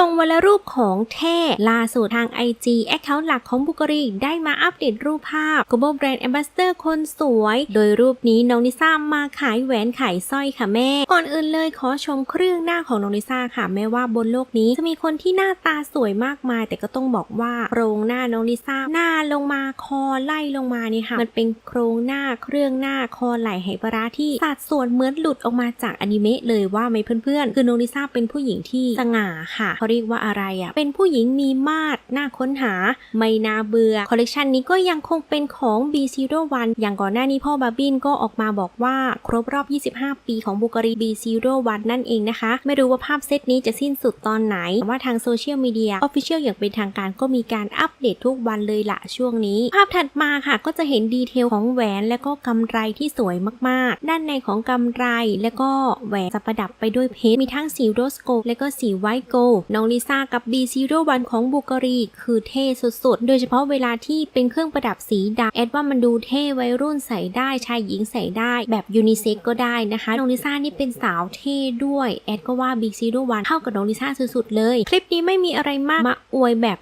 ลงวันละรูปของเท่ล่าสุดทาง IG แอคเคาท์หลักของบุกรีได้มาอัปเดตรูปภาพ Global Brand Ambassador คนสวย โดยรูปนี้น้องนิซ่ามาขายแหวนขายสร้อยค่ะแม่ ก่อนอื่นเลยขอชมเครื่องหน้าของน้องนิซ่าค่ะ แม้ว่าบนโลกนี้จะมีคนที่หน้าตาสวยมากมาย แต่ก็ต้องบอกว่าโครงหน้าน้องนิซ่าหน้าลงมาคอไล่ลงมานี่ค่ะ มันเป็นโครงหน้าเครื่องหน้าคอไหล่ไหปลาร้าที่สัดส่วนเหมือนหลุดออกมาจากอนิเมะเลยว่าไหมเพื่อนๆ คือน้องนิซ่าเป็นผู้หญิงที่สง่าค่ะเรียกว่าอะไรอะ เป็นผู้หญิงมีมาดน่าค้นหา ไม่น่าเบื่อ คอลเลกชันนี้ก็ยังคงเป็นของ B Zero One อย่างก่อนหน้านี้พ่อบาบินก็ออกมาบอกว่าครบรอบ 25 ปีของบุกรี B Zero One นั่นเองนะคะ ไม่รู้ว่าภาพเซตนี้จะสิ้นสุดตอนไหน ว่าทางโซเชียลมีเดียออฟฟิเชียลอย่างเป็นทางการก็มีการอัปเดตทุกวันเลยละช่วงนี้ ภาพถัดมาค่ะก็จะเห็นดีเทลของแหวนและก็กำไรที่สวยมากๆ ด้านในของกำไรและก็แหวนจะประดับไปด้วยเพชรมีทั้งสีโรสโกและก็สีไวท์โกลน้องลิซ่ากับ B Zero One ของบุกรีคือเท่สุดๆ โดยเฉพาะเวลาที่เป็นเครื่องประดับสีดำแอดว่ามันดูเท่วัยรุ่นใส่ได้ชายหญิงใส่ได้แบบยูนิเซ็กก็ได้นะคะ น้องลิซ่านี่เป็นสาวเท่ด้วย แอดก็ว่า B Zero One เข้ากับน้องลิซ่าสุดๆเลย คลิปนี้ไม่มีอะไรมากมาอวยแบบ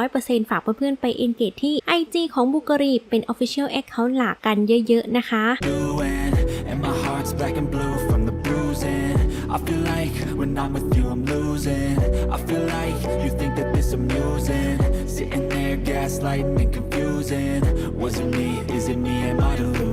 100%ฝากเพื่อนๆไปเอนเกจที่ IG ของบุกรีเป็น Official Account หลักกันเยอะๆนะคะ And my heart's black and blue from the bruising I feel like when I'm with you I'm losing amusing Sitting there gaslighting and confusing. Was it me, is it me, am I deluded?